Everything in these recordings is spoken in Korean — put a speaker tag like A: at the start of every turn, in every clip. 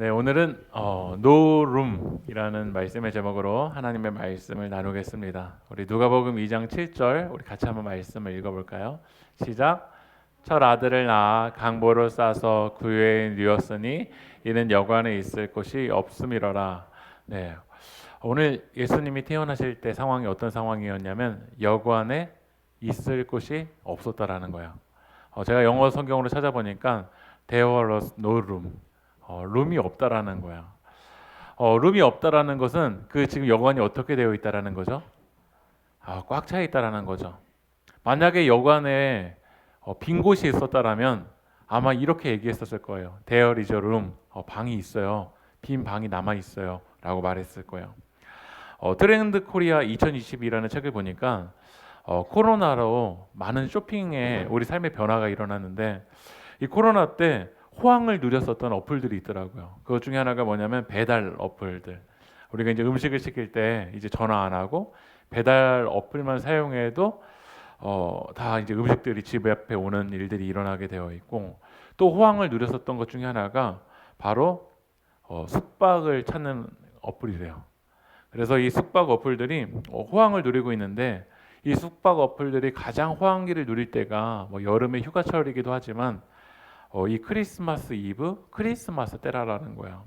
A: 네, 오늘은 어, 노룸이라는 말씀의 제목으로 하나님의 말씀을 나누겠습니다. 우리 누가복음 2장 7절 우리 같이 한번 말씀을 읽어볼까요? 시작. 첫 아들을 낳아 강보로 싸서 구유에 누웠으니 이는 여관에 있을 곳이 없음이러라. 네, 오늘 예수님이 태어나실 때 상황이 어떤 상황이었냐면 여관에 있을 곳이 없었다라는 거예요. 어, 제가 영어 성경으로 찾아보니까 there was no room. 어, 룸이 없다라는 거야. 어, 룸이 없다라는 것은 그 지금 여관이 어떻게 되어 있다라는 거죠? 아, 꽉 차 있다라는 거죠. 만약에 여관에 어, 빈 곳이 있었다라면 아마 이렇게 얘기했었을 거예요. A room. 어, 방이 있어요. 빈 방이 남아 있어요.라고 말했을 거예요. 어, 트렌드 코리아 2022라는 책을 보니까 어, 코로나로 많은 쇼핑에 우리 삶의 변화가 일어났는데 이 코로나 때 호황을 누렸었던 어플들이 있더라고요. 그것 중에 하나가 뭐냐면 배달 어플들. 우리가 이제 음식을 시킬 때 이제 전화 안 하고 배달 어플만 사용해도 어, 다 이제 음식들이 집 앞에 오는 일들이 일어나게 되어 있고 또 호황을 누렸었던 것 중에 하나가 바로 어, 숙박을 찾는 어플이래요. 그래서 이 숙박 어플들이 어, 호황을 누리고 있는데 이 숙박 어플들이 가장 호황기를 누릴 때가 뭐 여름의 휴가철이기도 하지만 어, 이 크리스마스 이브, 크리스마스 때라라는 거야.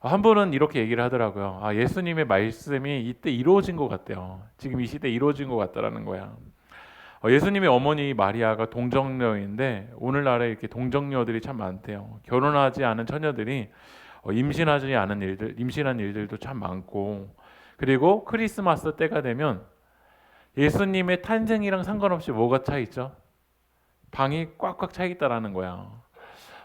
A: 한 분은 이렇게 얘기를 하더라고요. 아, 예수님의 말씀이 이때 이루어진 것 같대요. 지금 이 시대 이루어진 것 같다라는 거야. 어, 예수님의 어머니 마리아가 동정녀인데 오늘날에 이렇게 동정녀들이 참 많대요. 결혼하지 않은 처녀들이 어, 임신하지 않은 일들, 임신한 일들도 참 많고 그리고 크리스마스 때가 되면 예수님의 탄생이랑 상관없이 뭐가 차 있죠? 방이 꽉꽉 차 있다라는 거야.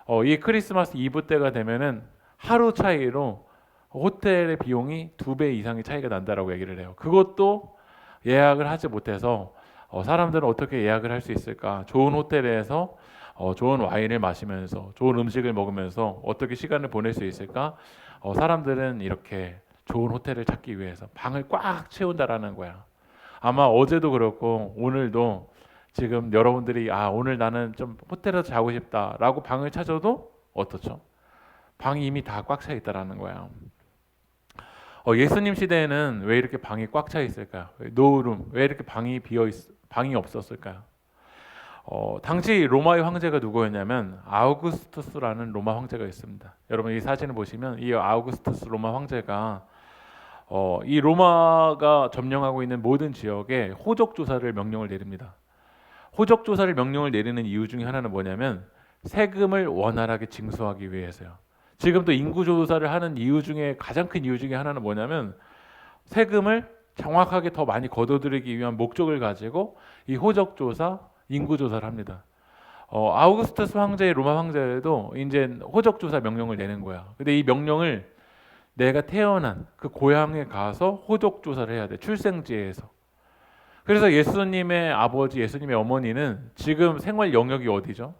A: 어, 이 크리스마스 이브 때가 되면은 하루 차이로 호텔의 비용이 두 배 이상의 차이가 난다라고 얘기를 해요. 그것도 예약을 하지 못해서 어, 사람들은 어떻게 예약을 할 수 있을까? 좋은 호텔에서 어, 좋은 와인을 마시면서 좋은 음식을 먹으면서 어떻게 시간을 보낼 수 있을까? 어, 사람들은 이렇게 좋은 호텔을 찾기 위해서 방을 꽉 채운다라는 거야. 아마 어제도 그렇고 오늘도 지금 여러분들이 아 오늘 나는 좀 호텔에서 자고 싶다라고 방을 찾아도 어떻죠? 방이 이미 다 꽉 차 있다라는 거야. 어, 예수님 시대에는 왜 이렇게 방이 꽉 차 있을까요? 노룸 왜 이렇게 방이 비어 있, 방이 없었을까요? 어, 당시 로마의 황제가 누구였냐면 아우구스투스라는 로마 황제가 있습니다. 여러분 이 사진을 보시면 이 아우구스투스 로마 황제가 어, 이 로마가 점령하고 있는 모든 지역에 호적 조사를 명령을 내립니다. 호적 조사를 명령을 내리는 이유 중에 하나는 뭐냐면 세금을 원활하게 징수하기 위해서요. 지금 또 인구 조사를 하는 이유 중에 가장 큰 이유 중에 하나는 뭐냐면 세금을 정확하게 더 많이 거둬들이기 위한 목적을 가지고 이 호적 조사, 인구 조사를 합니다. 어, 아우구스투스 황제의 로마 황제도 이제 호적 조사 명령을 내는 거야. 근데 이 명령을 내가 태어난 그 고향에 가서 호적 조사를 해야 돼. 출생지에서. 그래서 예수님의 아버지, 예수님의 어머니는 지금 생활 영역이 어디죠?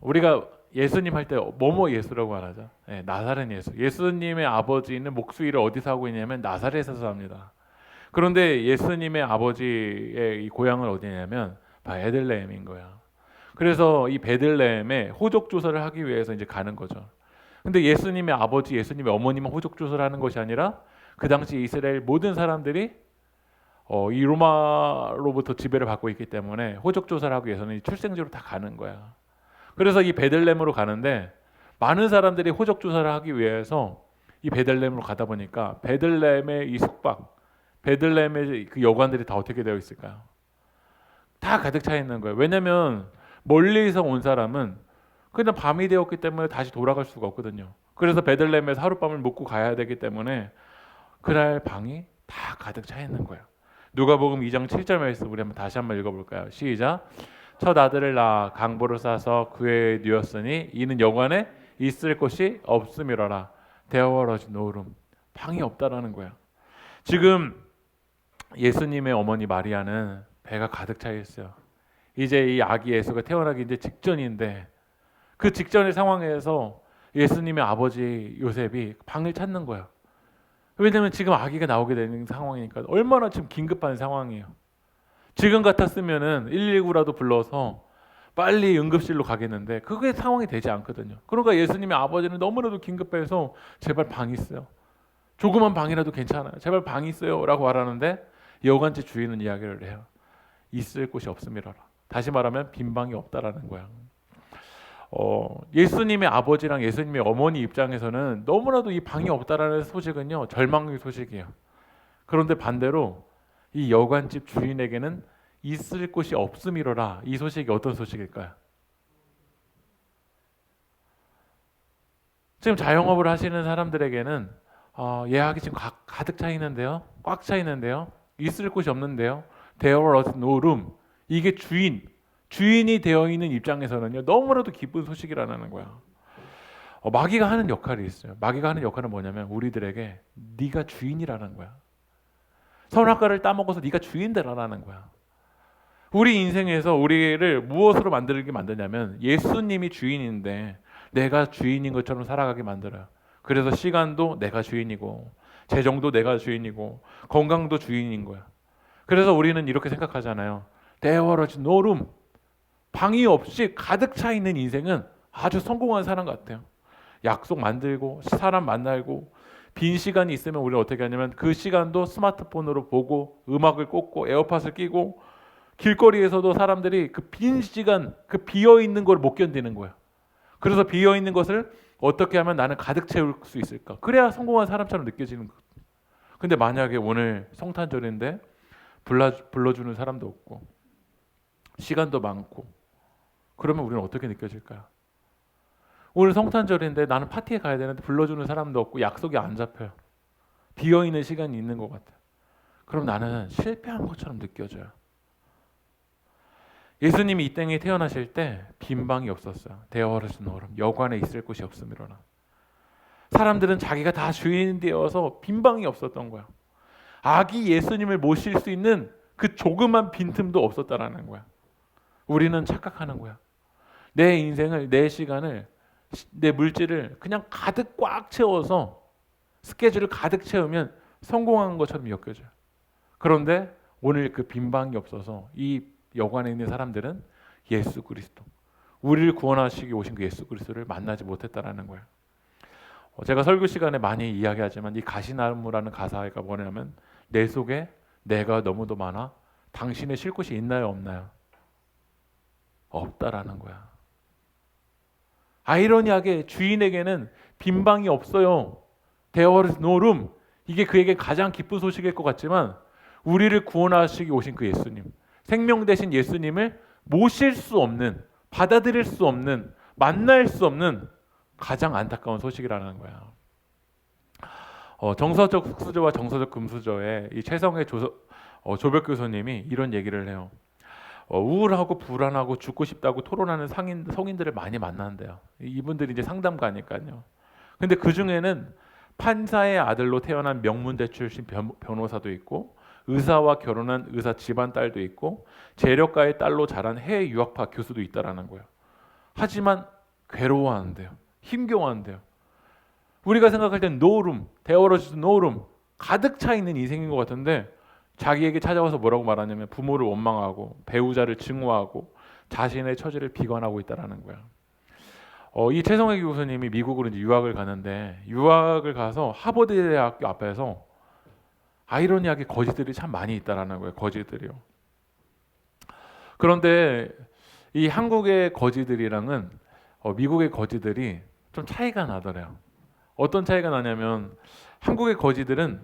A: 우리가 예수님 할 때 뭐뭐 예수라고 말하죠. 네, 나사렛 예수. 예수님의 아버지는 목수 일을 어디서 하고 있냐면 나사렛에서 합니다. 그런데 예수님의 아버지의 이 고향은 어디냐면 베들레헴인 거야. 그래서 이 베들레헴에 호적 조사를 하기 위해서 이제 가는 거죠. 근데 예수님의 아버지, 예수님의 어머님은 호적 조사를 하는 것이 아니라 그 당시 이스라엘 모든 사람들이 어, 이 로마로부터 지배를 받고 있기 때문에 호적 조사를 하기 위해서는 출생지로 다 가는 거야. 그래서 이 베들렘으로 가는데 많은 사람들이 호적 조사를 하기 위해서 이 베들렘으로 가다 보니까 베들렘의 이 숙박, 베들렘의 그 여관들이 다 어떻게 되어 있을까요? 다 가득 차 있는 거예요. 왜냐하면 멀리서 온 사람은 그냥 밤이 되었기 때문에 다시 돌아갈 수가 없거든요. 그래서 베들렘에서 하룻밤을 묵고 가야 되기 때문에 그날 방이 다 가득 차 있는 거예요. 누가복음 2장 7절 말씀 우리 한번 다시 한번 읽어볼까요? 시작. 첫 아들을 낳아 강보로 싸서 그에 누웠으니 이는 영원에 있을 곳이 없음이로라. 대어러지 노름 방이 없다라는 거야. 지금 예수님의 어머니 마리아는 배가 가득 차 있어요. 이제 이 아기 예수가 태어나기 이제 직전인데 그 직전의 상황에서 예수님의 아버지 요셉이 방을 찾는 거야. 왜냐하면 지금 아기가 나오게 되는 상황이니까 얼마나 지금 긴급한 상황이에요. 지금 같았으면은 119라도 불러서 빨리 응급실로 가겠는데 그게 상황이 되지 않거든요. 그러니까 예수님의 아버지는 너무나도 긴급해서 제발 방 있어요. 조그만 방이라도 괜찮아요. 제발 방 있어요라고 말하는데 여관집 주인은 이야기를 해요. 있을 곳이 없음이라라. 다시 말하면 빈 방이 없다라는 거야. 어, 예수님의 아버지랑 예수님의 어머니 입장에서는 너무나도 이 방이 없다라는 소식은요 절망의 소식이에요. 그런데 반대로 이 여관집 주인에게는 있을 곳이 없음이로라 이 소식이 어떤 소식일까요? 지금 자영업을 하시는 사람들에게는 어, 예약이 지금 가, 가득 차 있는데요, 꽉 차 있는데요, 있을 곳이 없는데요. There was no room. 이게 주인, 주인이 되어 있는 입장에서는요 너무나도 기쁜 소식이라는 거야. 어, 마귀가 하는 역할이 있어요. 마귀가 하는 역할은 뭐냐면 우리들에게 네가 주인이라는 거야. 선악과를 따먹어서 네가 주인 되라라는 거야. 우리 인생에서 우리를 무엇으로 만들게 만드냐면 예수님이 주인인데 내가 주인인 것처럼 살아가게 만들어요. 그래서 시간도 내가 주인이고 재정도 내가 주인이고 건강도 주인인 거야. 그래서 우리는 이렇게 생각하잖아요. 대화로지 노름 방이 없이 가득 차 있는 인생은 아주 성공한 사람 같아요. 약속 만들고 사람 만나고 빈 시간이 있으면 우리는 어떻게 하냐면 그 시간도 스마트폰으로 보고 음악을 꽂고 에어팟을 끼고 길거리에서도 사람들이 그 빈 시간 그 비어 있는 걸 못 견디는 거야. 그래서 비어 있는 것을 어떻게 하면 나는 가득 채울 수 있을까? 그래야 성공한 사람처럼 느껴지는 거. 근데 만약에 오늘 성탄절인데 불러 불러주는 사람도 없고 시간도 많고 그러면 우리는 어떻게 느껴질까요? 오늘 성탄절인데 나는 파티에 가야 되는데 불러주는 사람도 없고 약속이 안 잡혀요. 비어 있는 시간이 있는 것 같아요. 그럼 나는 실패한 것처럼 느껴져요. 예수님이 이 땅에 태어나실 때 빈 방이 없었어요. 대어르스 노름 여관에 있을 곳이 없음이로나. 사람들은 자기가 다 주인 되어서 빈 방이 없었던 거야. 아기 예수님을 모실 수 있는 그 조그만 빈틈도 없었다라는 거야. 우리는 착각하는 거야. 내 인생을 내 시간을 내 물질을 그냥 가득 꽉 채워서 스케줄을 가득 채우면 성공한 것처럼 엮여져요. 그런데 오늘 그 빈방이 없어서 이 여관에 있는 사람들은 예수 그리스도 우리를 구원하시기 오신 그 예수 그리스도를 만나지 못했다라는 거예요. 어, 제가 설교 시간에 많이 이야기하지만 이 가시나무라는 가사가 뭐냐면 내 속에 내가 너무도 많아 당신의 쉴 곳이 있나요 없나요? 없다라는 거야. 아이러니하게 주인에게는 빈 방이 없어요. There is no room. 이게 그에게 가장 기쁜 소식일 것 같지만 우리를 구원하시기 오신 그 예수님, 생명 대신 예수님을 모실 수 없는, 받아들일 수 없는, 만날 수 없는 가장 안타까운 소식이라는 거야. 어, 정서적 숙수저와 정서적 금수저의 이 최성의 조, 어, 조벽 교수님이 이런 얘기를 해요. 어, 우울하고 불안하고 죽고 싶다고 토론하는 상인, 성인들을 많이 만난대요. 이분들이 이제 상담가니까요. 근데 그 중에는 판사의 아들로 태어난 명문대 출신 변, 변호사도 있고 의사와 결혼한 의사 집안 딸도 있고 재력가의 딸로 자란 해외 유학파 교수도 있다라는 거예요. 하지만 괴로워하는데요. 힘겨워한대요. 우리가 생각할 땐 노름, 대어러지도 노름 가득 차 있는 인생인 것 같은데 자기에게 찾아와서 뭐라고 말하냐면 부모를 원망하고 배우자를 증오하고 자신의 처지를 비관하고 있다라는 거야. 어, 이 최성애 교수님이 미국으로 이제 유학을 가는데 유학을 가서 하버드 대학교 앞에서 아이러니하게 거지들이 참 많이 있다라는 거예요. 거지들이요. 그런데 이 한국의 거지들이랑은 어, 미국의 거지들이 좀 차이가 나더래요. 어떤 차이가 나냐면 한국의 거지들은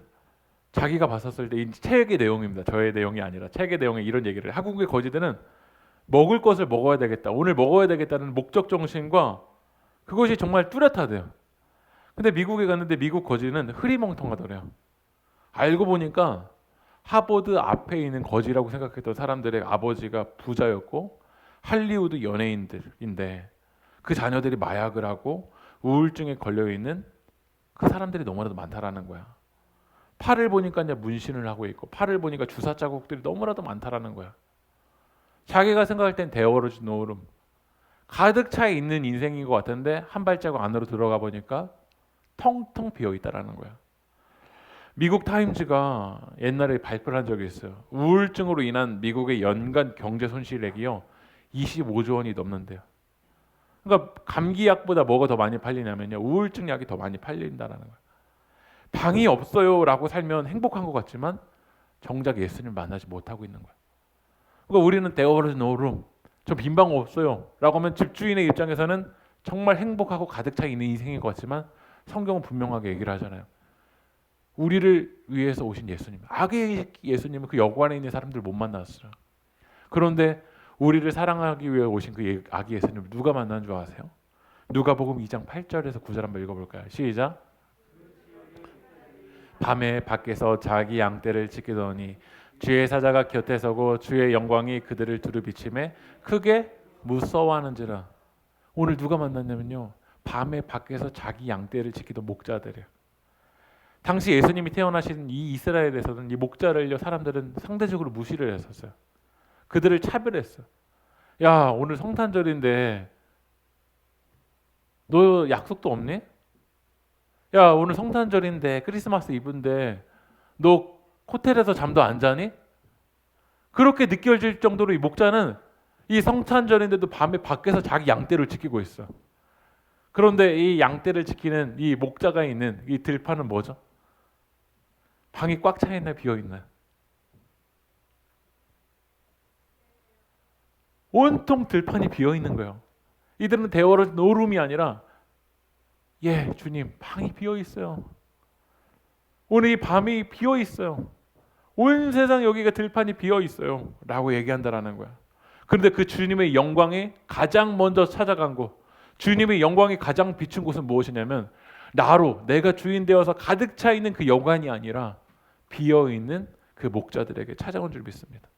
A: 자기가 봤었을 때 이 책의 내용입니다. 저의 내용이 아니라 책의 내용에 이런 얘기를 한국의 거지들은 먹을 것을 먹어야 되겠다. 오늘 먹어야 되겠다는 목적 정신과 그것이 정말 뚜렷하대요. 근데 미국에 갔는데 미국 거지는 흐리멍텅하더래요. 알고 보니까 하버드 앞에 있는 거지라고 생각했던 사람들의 아버지가 부자였고 할리우드 연예인들인데 그 자녀들이 마약을 하고 우울증에 걸려 있는 그 사람들이 너무나도 많다라는 거야. 팔을 보니까 이제 문신을 하고 있고 팔을 보니까 주사 자국들이 너무나도 많다라는 거야. 자기가 생각할 땐 대어로지 노름 가득 차 있는 인생인 것 같은데 한 발자국 안으로 들어가 보니까 텅텅 비어 있다라는 거야. 미국 타임즈가 옛날에 발표를 한 적이 있어요. 우울증으로 인한 미국의 연간 경제 손실액이요 25조 원이 넘는데요. 그러니까 감기약보다 뭐가 더 많이 팔리냐면요. 우울증 약이 더 많이 팔린다라는 거예요. 방이 없어요라고 살면 행복한 것 같지만 정작 예수님을 만나지 못하고 있는 거예요. 그러니까 우리는 no room. 저 빈 방 없어요라고 하면 집주인의 입장에서는 정말 행복하고 가득 차 있는 인생인 것 같지만 성경은 분명하게 얘기를 하잖아요. 우리를 위해서 오신 예수님, 악의 예수님은 그 여관에 있는 사람들 못 만났어요. 그런데 우리를 사랑하기 위해 오신 그 예- 아기 예수님을 누가 만난 줄 아세요? 누가복음 2장 8절에서 9절 한번 읽어볼까요? 시작. 밤에 밖에서 자기 양떼를 지키더니 주의 사자가 곁에 서고 주의 영광이 그들을 두루 비침에 크게 무서워하는지라. 오늘 누가 만났냐면요. 밤에 밖에서 자기 양떼를 지키던 목자들이에요. 당시 예수님이 태어나신 이 이스라엘에서는 이 목자를요 사람들은 상대적으로 무시를 했었어요. 그들을 차별했어. 야 오늘 성탄절인데 너 약속도 없니? 야 오늘 성탄절인데 크리스마스 이브인데 너 호텔에서 잠도 안 자니? 그렇게 느껴질 정도로 이 목자는 이 성탄절인데도 밤에 밖에서 자기 양떼를 지키고 있어. 그런데 이 양떼를 지키는 이 목자가 있는 이 들판은 뭐죠? 방이 꽉 차 있나 비어 있나요? 온통 들판이 비어 있는 거예요. 이들은 대화를 노름이 아니라 예, 주님, 방이 비어 있어요. 오늘 이 밤이 비어 있어요. 온 세상 여기가 들판이 비어 있어요. 라고 얘기한다라는 거야. 그런데 그 주님의 영광이 가장 먼저 찾아간 곳, 주님의 영광이 가장 비춘 곳은 무엇이냐면 나로 내가 주인 되어서 가득 차 있는 그 여관이 아니라 비어 있는 그 목자들에게 찾아온 줄 믿습니다.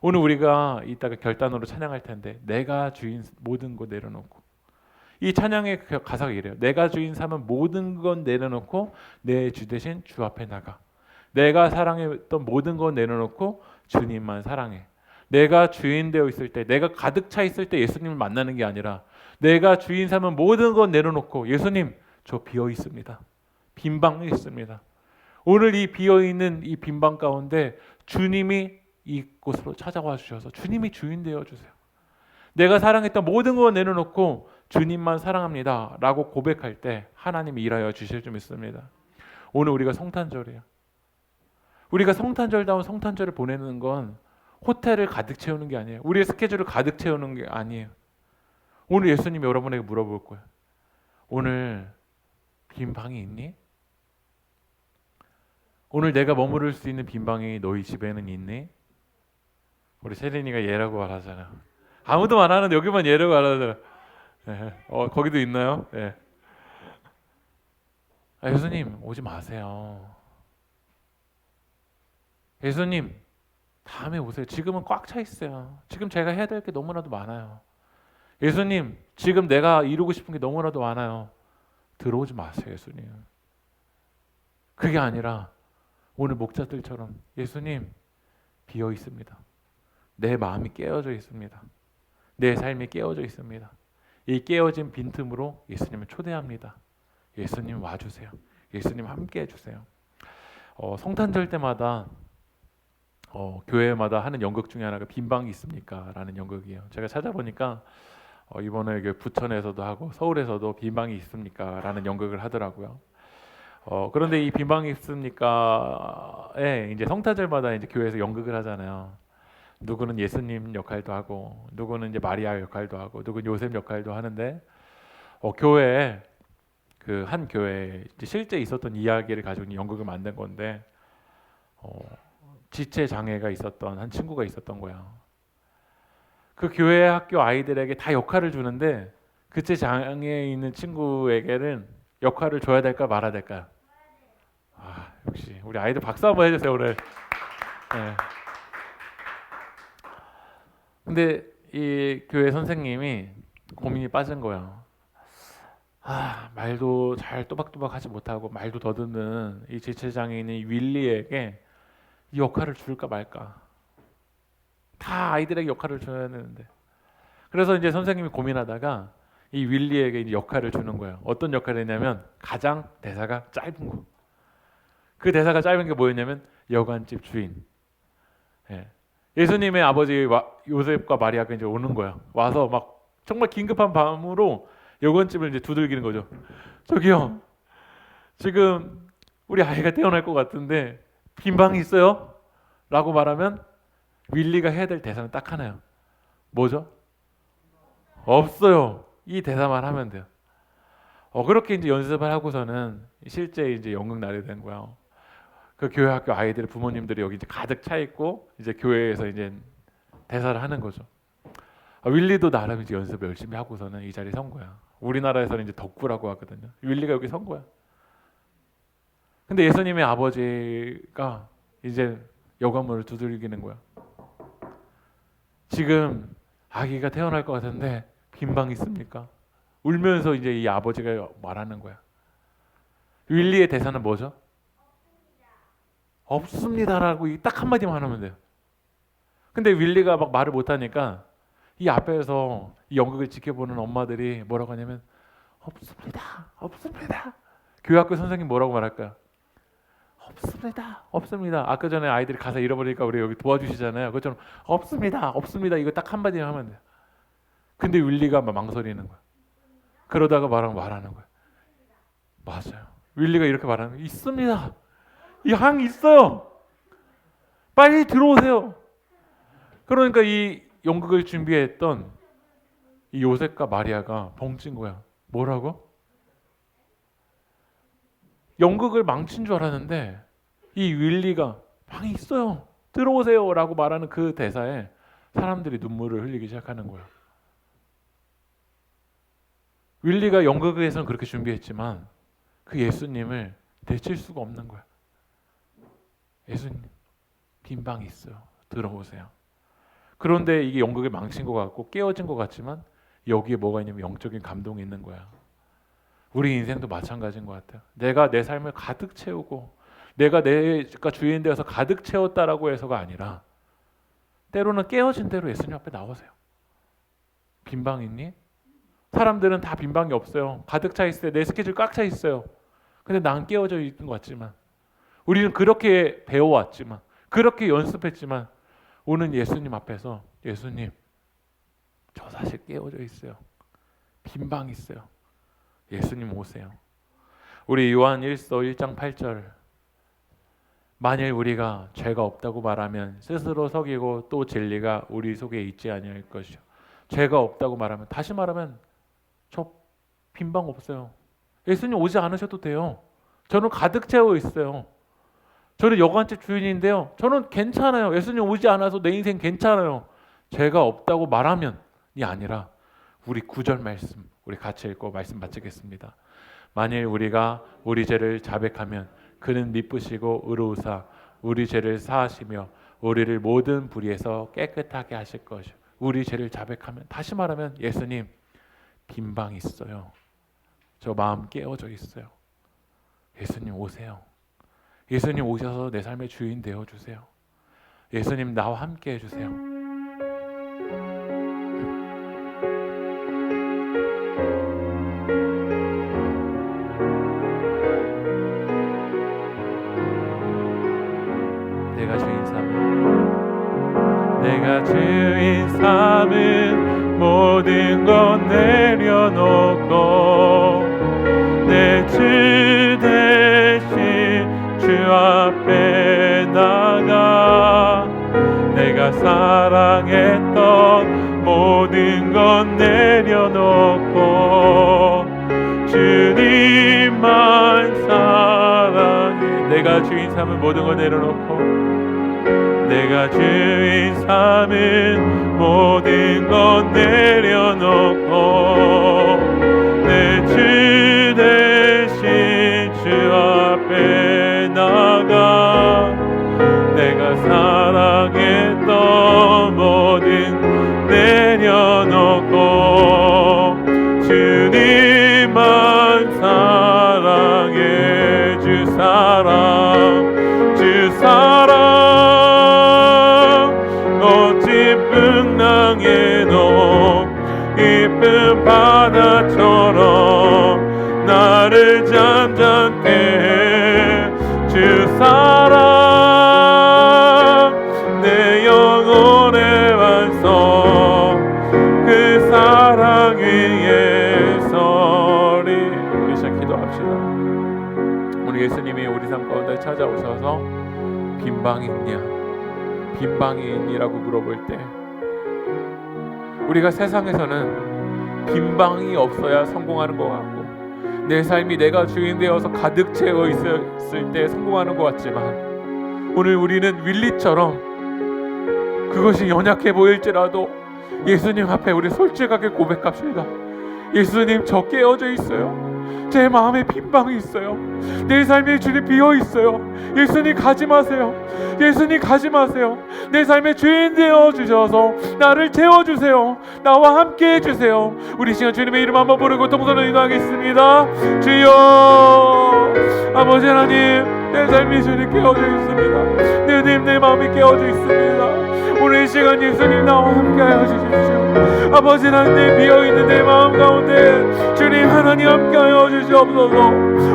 A: 오늘 우리가 이따가 결단으로 찬양할 텐데 내가 주인 모든 것 내려놓고 이 찬양의 그 가사가 이래요. 내가 주인 삼은 모든 것 내려놓고 내 주 대신 주 앞에 나가. 내가 사랑했던 모든 것 내려놓고 주님만 사랑해. 내가 주인 되어 있을 때, 내가 가득 차 있을 때 예수님을 만나는 게 아니라 내가 주인 삼은 모든 것 내려놓고 예수님 저 비어 있습니다. 빈 방이 있습니다. 오늘 이 비어 있는 이 빈 방 가운데 주님이 이곳으로 찾아와 주셔서 주님이 주인 되어 주세요. 내가 사랑했던 모든 것 내려놓고 주님만 사랑합니다 라고 고백할 때 하나님이 일하여 주실 줄 믿습니다. 오늘 우리가 성탄절이에요. 우리가 성탄절다운 성탄절을 보내는 건 호텔을 가득 채우는 게 아니에요. 우리의 스케줄을 가득 채우는 게 아니에요. 오늘 예수님이 여러분에게 물어볼 거예요. 오늘 빈 방이 있니? 오늘 내가 머무를 수 있는 빈 방이 너희 집에는 있니? 우리 세린이가 예라고 말하잖아. 아무도 안 하는데 여기만 예라고 말하잖아. 예. 어 거기도 있나요? 예. 아, 예수님 오지 마세요. 예수님 다음에 오세요. 지금은 꽉 차 있어요. 지금 제가 해야 될 게 너무나도 많아요. 예수님 지금 내가 이루고 싶은 게 너무나도 많아요. 들어오지 마세요, 예수님. 그게 아니라 오늘 목자들처럼 예수님 비어 있습니다. 내 마음이 깨어져 있습니다. 내 삶이 깨어져 있습니다. 이 깨어진 빈틈으로 예수님을 초대합니다. 예수님 와주세요. 예수님 함께 해주세요. 어, 성탄절 때마다 어, 교회마다 하는 연극 중에 하나가 빈방이 있습니까? 라는 연극이에요. 제가 찾아보니까 어, 이번에 그 부천에서도 하고 서울에서도 빈방이 있습니까? 라는 연극을 하더라고요. 어, 그런데 이 빈방이 있습니까?에 이제 성탄절마다 이제 교회에서 연극을 하잖아요. 누구는 예수님 역할도 하고, 누구는 이제 마리아 역할도 하고, 누구는 요셉 역할도 하는데, 어, 교회에 그한 교회에 이제 실제 있었던 이야기를 가지고 연극을 만든 건데, 어, 지체 장애가 있었던 한 친구가 있었던 거야. 그 교회 학교 아이들에게 다 역할을 주는데 그 지체 장애 있는 친구에게는 역할을 줘야 될까 말아야 될까요? 아 역시 우리 아이들 박수 한번 해주세요 오늘. 네. 근데 이 교회 선생님이 고민이 빠진 거야. 아 말도 잘 또박또박 하지 못하고 말도 더듬는 이 지체 장애인인 윌리에게 이 역할을 줄까 말까. 다 아이들에게 역할을 줘야 되는데. 그래서 이제 선생님이 고민하다가 이 윌리에게 역할을 주는 거예요. 어떤 역할이냐면 가장 대사가 짧은 거. 그 대사가 짧은 게 뭐였냐면 여관집 주인. 예. 예수님의 아버지 와- 요셉과 마리아가 이제 오는 거야. 와서 막 정말 긴급한 밤으로 여권집을 이제 두들기는 거죠. 저기요, 지금 우리 아이가 태어날 것 같은데 빈 방이 있어요? 라고 말하면 윌리가 해야 될 대사는 딱 하나요. 뭐죠? 없어요. 이 대사만 하면 돼요. 어 그렇게 이제 연습을 하고서는 실제 이제 연극 날이 된 거야. 그 교회 학교 아이들 부모님들이 여기 이제 가득 차 있고 이제 교회에서 이제 대사를 하는 거죠. 아, 윌리도 나름 이제 연습을 열심히 하고서는 이 자리에 선 거야. 우리나라에서는 이제 덕구라고 하거든요. 윌리가 여기 선 거야. 근데 예수님의 아버지가 이제 여관문을 두들기는 거야. 지금 아기가 태어날 것 같은데 빈 방 있습니까? 울면서 이제 이 아버지가 말하는 거야. 윌리의 대사는 뭐죠? 없습니다라고 이딱 한마디만 하면 돼요. 근데 윌리가 막 말을 못하니까 이 앞에서 이 연극을 지켜보는 엄마들이 뭐라고 하냐면 없습니다, 없습니다. 교회학교 선생님 뭐라고 말할까요? 없습니다, 없습니다. 아까 전에 아이들이 가사 잃어버리니까 우리 여기 도와주시잖아요. 그것처럼 없습니다, 없습니다. 이거 딱 한마디만 하면 돼요. 근데 윌리가 막 망설이는 거야. 그러다가 말하면 말하는 거야. 맞아요. 윌리가 이렇게 말하는 거야. 있습니다. 이 항 있어요. 빨리 들어오세요. 그러니까 이 연극을 준비했던 이 요셉과 마리아가 벙찐 거야. 뭐라고? 연극을 망친 줄 알았는데 이 윌리가 방이 있어요. 들어오세요라고 말하는 그 대사에 사람들이 눈물을 흘리기 시작하는 거야. 윌리가 연극에서는 그렇게 준비했지만 그 예수님을 대칠 수가 없는 거야. 예수님 빈 방이 있어요. 들어오세요. 그런데 이게 연극을 망친 것 같고 깨어진 것 같지만 여기에 뭐가 있냐면 영적인 감동이 있는 거야. 우리 인생도 마찬가지인 것 같아요. 내가 내 삶을 가득 채우고 내가 내가 주인 되어서 가득 채웠다라고 해서가 아니라 때로는 깨어진 대로 예수님 앞에 나오세요. 빈방 있니? 사람들은 다 빈 방이 없어요. 가득 차 있어요. 내 스케줄 꽉 차 있어요. 근데 난 깨어져 있는 것 같지만 우리는 그렇게 배워왔지만 그렇게 연습했지만 오는 예수님 앞에서 예수님 저 사실 깨어져 있어요. 빈방 있어요. 예수님 오세요. 우리 요한 1서 1장 8절 만일 우리가 죄가 없다고 말하면 스스로 속이고 또 진리가 우리 속에 있지 아니할 것이요. 죄가 없다고 말하면 다시 말하면 저 빈방 없어요. 예수님 오지 않으셔도 돼요. 저는 가득 채워 있어요. 저는 여관집 주인인데요. 저는 괜찮아요. 예수님 오지 않아서 내 인생 괜찮아요. 죄가 없다고 말하면이 아니라 우리 구절 말씀 우리 같이 읽고 말씀 마치겠습니다. 만일 우리가 우리 죄를 자백하면 그는 미쁘시고 의로우사 우리 죄를 사하시며 우리를 모든 불의에서 깨끗하게 하실 것이요. 우리 죄를 자백하면 다시 말하면 예수님 빈방 있어요. 저 마음 깨어져 있어요. 예수님 오세요. 예수님 오셔서 내 삶의 주인 되어 주세요. 예수님 나와 함께 해 주세요. 내려놓고 주님만 사랑해. 내가 주인 삼은 모든 것 내려놓고 내가 주인 삼은 모든 것 내려놓고 우리 삶 가운데 찾아오셔서 빈방이 있냐, 빈방이 있니라고 물어볼 때 우리가 세상에서는 빈방이 없어야 성공하는 것 같고 내 삶이 내가 주인 되어서 가득 채워 있었을 때 성공하는 것 같지만 오늘 우리는 윌리처럼 그것이 연약해 보일지라도 예수님 앞에 우리 솔직하게 고백합시다. 예수님 저 깨어져 있어요. 제 마음에 빈방이 있어요. 내 삶에 주님 비어 있어요. 예수님 가지 마세요. 예수님 가지 마세요. 내 삶의 주인 되어 주셔서 나를 채워 주세요. 나와 함께 해 주세요. 우리 시간 주님의 이름 한번 부르고 동선을 인도하겠습니다. 주여 아버지 하나님 내 삶이 주님 깨어져 있습니다. 내 마음이 깨어져 있습니다. 오늘 이 시간 예수님 나와 함께하여 주십시오. 아버지 하나님 내 비어있는 내 마음 가운데 주님 하나님 함께하여 주시옵소서.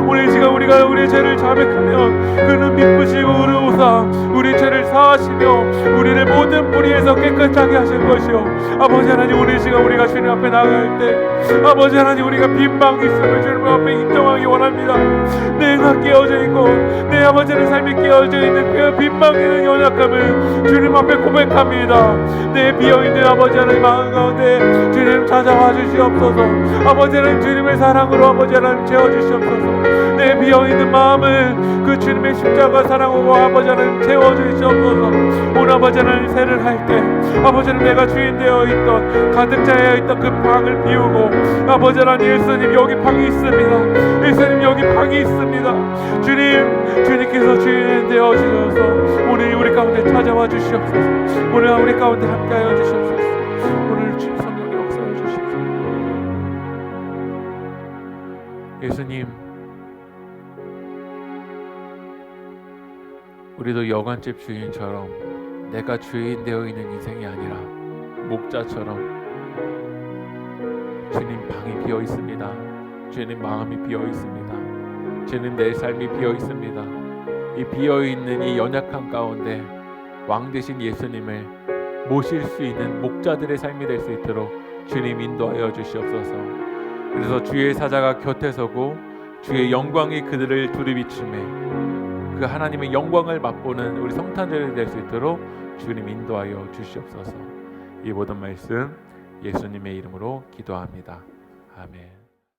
A: 오늘 이 시간 우리가 우리의 죄를 자백하면 그는 미쁘시고 의로우사 우리 죄를 사하시며 우리를 모든 뿌리에서 깨끗하게 하실 것이요. 아버지 하나님 오늘 이 시간 우리가 주님 앞에 나갈 때 아버지 하나님 우리가 빈방이 있음을 주님 앞에 인정하기 원합니다. 내가 깨어져 있고 내 아버지의 삶이 깨어져 있는 그 빈방이 있는 연약함을 주님 앞에 고백 합니다. 내 비어있는 아버지 하나님 마음 가운데 주님 찾아와 주시옵소서. 아버지 하나님 주님의 사랑으로 아버지 하나님 채워주시옵소서. 내 비어있는 마음을 그 주님의 십자가 사랑으로 아버지 하나님 채워주시옵소서. 오늘 아버지 하나님 세를 할 때 아버지 하나님 내가 주인 되어 있던 가득 차여 있던 그 방을 비우고 아버지 하나님 예수님 여기 방이 있습니다. 예수님 여기 방이 있습니다. 주님 주님께서 주인 되어 주셔서 오늘 우리 가운데 찾아와 주시옵소서 오늘 우리 가운데 함께하여 주시옵소서 오늘 주님 성령 역사해 주십시오 예수님 우리도 여관집 주인처럼 내가 주인 되어 있는 인생이 아니라 목자처럼 주님 방이 비어 있습니다. 주님 마음이 비어 있습니다. 주님 내 삶이 비어 있습니다. 이 비어 있는 이 연약한 가운데 왕 되신 예수님을 모실 수 있는 목자들의 삶이 될 수 있도록 주님 인도하여 주시옵소서. 그래서 주의 사자가 곁에 서고 주의 영광이 그들을 두리비춤에 그 하나님의 영광을 맛보는 우리 성탄절이 될 수 있도록 주님 인도하여 주시옵소서. 이 모든 말씀 예수님의 이름으로 기도합니다. 아멘.